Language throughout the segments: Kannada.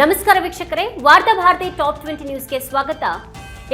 ನಮಸ್ಕಾರ ವೀಕ್ಷಕರೇ, ವಾರ್ತಾ ಭಾರತಿ ಟಾಪ್ ಟ್ವೆಂಟಿ ನ್ಯೂಸ್ಗೆ ಸ್ವಾಗತ.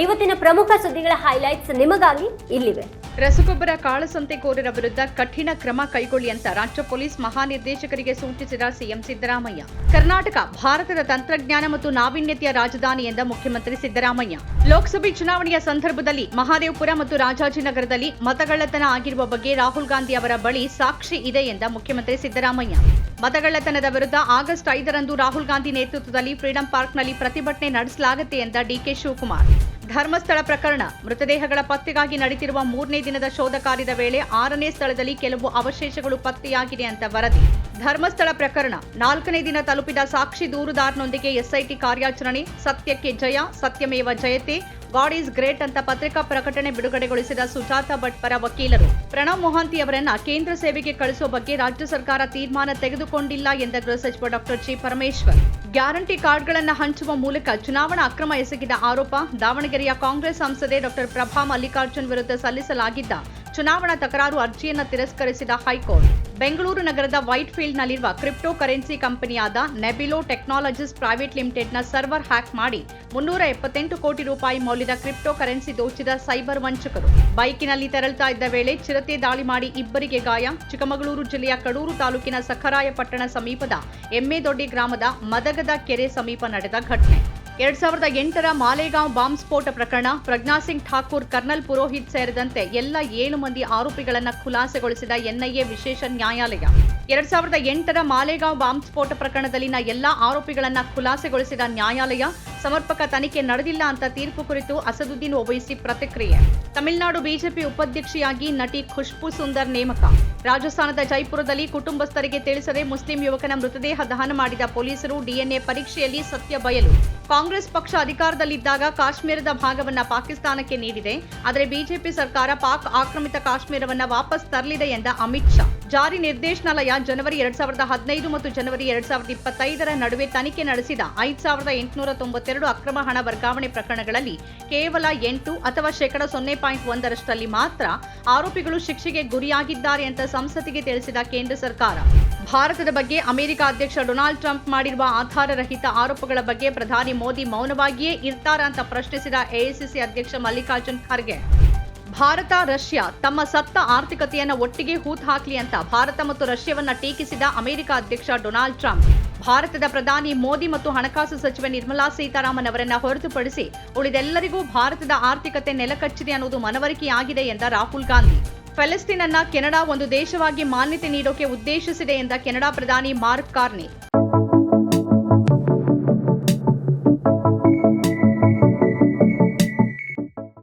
ಇವತ್ತಿನ ಪ್ರಮುಖ ಸುದ್ದಿಗಳ ಹೈಲೈಟ್ಸ್ ನಿಮಗಾಗಿ ಇಲ್ಲಿವೆ. ರಸಗೊಬ್ಬರ ಕಾಳಸಂತೆಕೋರರ ವಿರುದ್ಧ ಕಠಿಣ ಕ್ರಮ ಕೈಗೊಳ್ಳಿ ಅಂತ ರಾಜ್ಯ ಪೊಲೀಸ್ ಮಹಾನಿರ್ದೇಶಕರಿಗೆ ಸೂಚಿಸಿದ ಸಿಎಂ ಸಿದ್ದರಾಮಯ್ಯ. ಕರ್ನಾಟಕ, ಭಾರತದ ತಂತ್ರಜ್ಞಾನ ಮತ್ತು ನಾವೀನ್ಯತೆಯ ರಾಜಧಾನಿ ಎಂದ ಮುಖ್ಯಮಂತ್ರಿ ಸಿದ್ದರಾಮಯ್ಯ. ಲೋಕಸಭೆ ಚುನಾವಣೆಯ ಸಂದರ್ಭದಲ್ಲಿ ಮಹಾದೇವಪುರ ಮತ್ತು ರಾಜಾಜಿನಗರದಲ್ಲಿ ಮತಗಳ್ಳತನ ಆಗಿರುವ ಬಗ್ಗೆ ರಾಹುಲ್ ಗಾಂಧಿ ಅವರ ಬಳಿ ಸಾಕ್ಷಿ ಇದೆ ಎಂದ ಮುಖ್ಯಮಂತ್ರಿ ಸಿದ್ದರಾಮಯ್ಯ. ಮತಗಳ್ಳತನದ ವಿರುದ್ಧ ಆಗಸ್ಟ್ ಐದರಂದು ರಾಹುಲ್ ಗಾಂಧಿ ನೇತೃತ್ವದಲ್ಲಿ ಫ್ರೀಡಂ ಪಾರ್ಕ್ನಲ್ಲಿ ಪ್ರತಿಭಟನೆ ನಡೆಸಲಾಗುತ್ತೆ ಎಂದ ಡಿಕೆ ಶಿವಕುಮಾರ್. ಧರ್ಮಸ್ಥಳ ಪ್ರಕರಣ. ಮೃತದೇಹಗಳ ಪತ್ತೆಗಾಗಿ ನಡೆದಿರುವ ಮೂರನೇ ದಿನದ ಶೋಧ ಕಾರ್ಯದ ವೇಳೆ ಆರನೇ ಸ್ಥಳದಲ್ಲಿ ಕೆಲವು ಅವಶೇಷಗಳು ಪತ್ತೆಯಾಗಿದೆ ಅಂತ ವರದಿ. ಧರ್ಮಸ್ಥಳ ಪ್ರಕರಣ. ನಾಲ್ಕನೇ ದಿನ ತಲುಪಿದ ಸಾಕ್ಷಿ ದೂರುದಾರನೊಂದಿಗೆ ಎಸ್ಐಟಿ ಕಾರ್ಯಾಚರಣೆ, ಸತ್ಯಕ್ಕೆ ಜಯ, ಸತ್ಯಮೇವ ಜಯತೆ, ಗಾಡ್ ಈಸ್ ಗ್ರೇಟ್ ಅಂತ ಪತ್ರಿಕಾ ಪ್ರಕಟಣೆ ಬಿಡುಗಡೆಗೊಳಿಸಿದ ಸುಜಾತ ಭಟ್ ಪರ ವಕೀಲರು. ಪ್ರಣವ್ ಮೊಹಾಂತಿ ಅವರನ್ನ ಕೇಂದ್ರ ಸೇವೆಗೆ ಕಳಿಸುವ ಬಗ್ಗೆ ರಾಜ್ಯ ಸರ್ಕಾರ ತೀರ್ಮಾನ ತೆಗೆದುಕೊಂಡಿಲ್ಲ ಎಂದ ಗೃಹ ಸಚಿವ ಡಾಕ್ಟರ್ ಜಿ ಪರಮೇಶ್ವರ್. ಗ್ಯಾರಂಟಿ ಕಾರ್ಡ್ಗಳನ್ನು ಹಂಚುವ ಮೂಲಕ ಚುನಾವಣಾ ಅಕ್ರಮ ಎಸಗಿದ ಆರೋಪ ದಾವಣಗೆರೆಯ ಕಾಂಗ್ರೆಸ್ ಸಂಸದೆ ಡಾಕ್ಟರ್ ಪ್ರಭಾ ಮಲ್ಲಿಕಾರ್ಜುನ್ ವಿರುದ್ಧ ಸಲ್ಲಿಸಲಾಗಿದ್ದ ಚುನಾವಣಾ ತಕರಾರು ಅರ್ಜಿಯನ್ನು ತಿರಸ್ಕರಿಸಿದ ಹೈಕೋರ್ಟ್. ಬೆಂಗಳೂರು ನಗರದ ವೈಟ್ ಫೀಲ್ಡ್ನಲ್ಲಿರುವ ಕ್ರಿಪ್ಟೋ ಕರೆನ್ಸಿ ಕಂಪನಿಯಾದ ನೆಬಿಲೋ ಟೆಕ್ನಾಲಜೀಸ್ ಪ್ರೈವೇಟ್ ಲಿಮಿಟೆಡ್ನ ಸರ್ವರ್ ಹ್ಯಾಕ್ ಮಾಡಿ ಮುನ್ನೂರ ಎಪ್ಪತ್ತೆಂಟು ಕೋಟಿ ರೂಪಾಯಿ ಮೌಲ್ಯದ ಕ್ರಿಪ್ಟೋ ಕರೆನ್ಸಿ ದೋಚಿದ ಸೈಬರ್ ವಂಚಕರು. ಬೈಕಿನಲ್ಲಿ ತೆರಳುತ್ತಾ ಇದ್ದ ವೇಳೆ ಚಿರತೆ ದಾಳಿ ಮಾಡಿ ಇಬ್ಬರಿಗೆ ಗಾಯ. ಚಿಕ್ಕಮಗಳೂರು ಜಿಲ್ಲೆಯ ಕಡೂರು ತಾಲೂಕಿನ ಸಖರಾಯಪಟ್ಟಣ ಸಮೀಪದ ಎಮ್ಮೆದೊಡ್ಡಿ ಗ್ರಾಮದ ಮದಗದ ಕೆರೆ ಸಮೀಪ ನಡೆದ ಘಟನೆ. ಎರಡ್ ಸಾವಿರದ ಎಂಟರ ಮಾಲೇಗಾಂವ್ ಬಾಂಬ್ ಸ್ಫೋಟ ಪ್ರಕರಣ. ಪ್ರಜ್ಞಾ ಸಿಂಗ್ ಠಾಕೂರ್ ಕರ್ನಲ್ ಪುರೋಹಿತ್ ಸೇರಿದಂತೆ ಎಲ್ಲ ಏಳು ಮಂದಿ ಆರೋಪಿಗಳನ್ನು ಖುಲಾಸೆಗೊಳಿಸಿದ ಎನ್ಐಎ ವಿಶೇಷ ನ್ಯಾಯಾಲಯ. ಎರಡ್ ಸಾವಿರದ ಎಂಟರ ಮಾಲೇಗಾಂವ್ ಬಾಂಬ್ ಸ್ಫೋಟ ಪ್ರಕರಣದಲ್ಲಿನ ಎಲ್ಲಾ ಆರೋಪಿಗಳನ್ನು ಖುಲಾಸೆಗೊಳಿಸಿದ ನ್ಯಾಯಾಲಯ ಸಮರ್ಪಕ ತನಿಖೆ ನಡೆದಿಲ್ಲ ಅಂತ ತೀರ್ಪು ಕುರಿತು ಅಸದುದ್ದೀನ್ ಒವೈಸಿ ಪ್ರತಿಕ್ರಿಯೆ. ತಮಿಳುನಾಡು ಬಿಜೆಪಿ ಉಪಾಧ್ಯಕ್ಷೆಯಾಗಿ ನಟಿ ಖುಷ್ಬು ಸುಂದರ್ ನೇಮಕ. ರಾಜಸ್ಥಾನದ ಜೈಪುರದಲ್ಲಿ ಕುಟುಂಬಸ್ಥರಿಗೆ ತಿಳಿಸದೆ ಮುಸ್ಲಿಂ ಯುವಕನ ಮೃತದೇಹ ದಹನ ಮಾಡಿದ ಪೊಲೀಸರು ಡಿಎನ್ಎ ಪರೀಕ್ಷೆಯಲ್ಲಿ ಸತ್ಯ ಬಯಲು. ಕಾಂಗ್ರೆಸ್ ಪಕ್ಷ ಅಧಿಕಾರದಲ್ಲಿದ್ದಾಗ ಕಾಶ್ಮೀರದ ಭಾಗವನ್ನ ಪಾಕಿಸ್ತಾನಕ್ಕೆ ನೀಡಿದೆ. ಆದರೆ ಬಿಜೆಪಿ ಸರ್ಕಾರ ಪಾಕ್ ಆಕ್ರಮಿತ ಕಾಶ್ಮೀರವನ್ನ ವಾಪಸ್ ತರಲಿದೆ ಎಂದ ಅಮಿತ್ ಶಾ. ಜಾರಿ ನಿರ್ದೇಶನಾಲಯ ಜನವರಿ ಎರಡ್ ಸಾವಿರದ ಹದಿನೈದು ಮತ್ತು ಜನವರಿ ಎರಡ್ ಸಾವಿರದ ಇಪ್ಪತ್ತೈದರ ನಡುವೆ ತನಿಖೆ ನಡೆಸಿದ ಐದು ಸಾವಿರದ ಎಂಟುನೂರ ತೊಂಬತ್ತೆರಡು ಅಕ್ರಮ ಹಣ ವರ್ಗಾವಣೆ ಪ್ರಕರಣಗಳಲ್ಲಿ ಕೇವಲ ಎಂಟು ಅಥವಾ ಶೇಕಡ ಸೊನ್ನೆ ಪಾಯಿಂಟ್ ಒಂದರಷ್ಟರಲ್ಲಿ ಮಾತ್ರ ಆರೋಪಿಗಳು ಶಿಕ್ಷೆಗೆ ಗುರಿಯಾಗಿದ್ದಾರೆ ಅಂತ ಸಂಸತ್ತಿಗೆ ತಿಳಿಸಿದ ಕೇಂದ್ರ ಸರ್ಕಾರ. ಭಾರತದ ಬಗ್ಗೆ ಅಮೆರಿಕ ಅಧ್ಯಕ್ಷ ಡೊನಾಲ್ಡ್ ಟ್ರಂಪ್ ಮಾಡಿರುವ ಆಧಾರರಹಿತ ಆರೋಪಗಳ ಬಗ್ಗೆ ಪ್ರಧಾನಿ ಮೋದಿ ಮೌನವಾಗಿಯೇ ಇರ್ತಾರ ಅಂತ ಪ್ರಶ್ನಿಸಿದ ಎಐಸಿಸಿ ಅಧ್ಯಕ್ಷ ಮಲ್ಲಿಕಾರ್ಜುನ್ ಖರ್ಗೆ. ಭಾರತ, ರಷ್ಯಾ ತಮ್ಮ ಸತ್ತ ಆರ್ಥಿಕತೆಯನ್ನು ಒಟ್ಟಿಗೆ ಹೂತ್ ಹಾಕಲಿ ಅಂತ ಭಾರತ ಮತ್ತು ರಷ್ಯಾವನ್ನ ಟೀಕಿಸಿದ ಅಮೆರಿಕ ಅಧ್ಯಕ್ಷ ಡೊನಾಲ್ಡ್ ಟ್ರಂಪ್, ಭಾರತದ ಪ್ರಧಾನಿ ಮೋದಿ ಮತ್ತು ಹಣಕಾಸು ಸಚಿವೆ ನಿರ್ಮಲಾ ಸೀತಾರಾಮನ್ ಅವರನ್ನ ಹೊರತುಪಡಿಸಿ ಉಳಿದೆಲ್ಲರಿಗೂ ಭಾರತದ ಆರ್ಥಿಕತೆ ನೆಲಕಚ್ಚಿದೆ ಅನ್ನೋದು ಮನವರಿಕೆಯಾಗಿದೆ ಎಂದ ರಾಹುಲ್ ಗಾಂಧಿ. ಫೆಲೆಸ್ತೀನ್ ಅನ್ನ ಕೆನಡಾ ಒಂದು ದೇಶವಾಗಿ ಮಾನ್ಯತೆ ನೀಡೋಕೆ ಉದ್ದೇಶಿಸಿದೆ ಎಂದ ಕೆನಡಾ ಪ್ರಧಾನಿ ಮಾರ್ಕ್ ಕಾರ್ನಿ.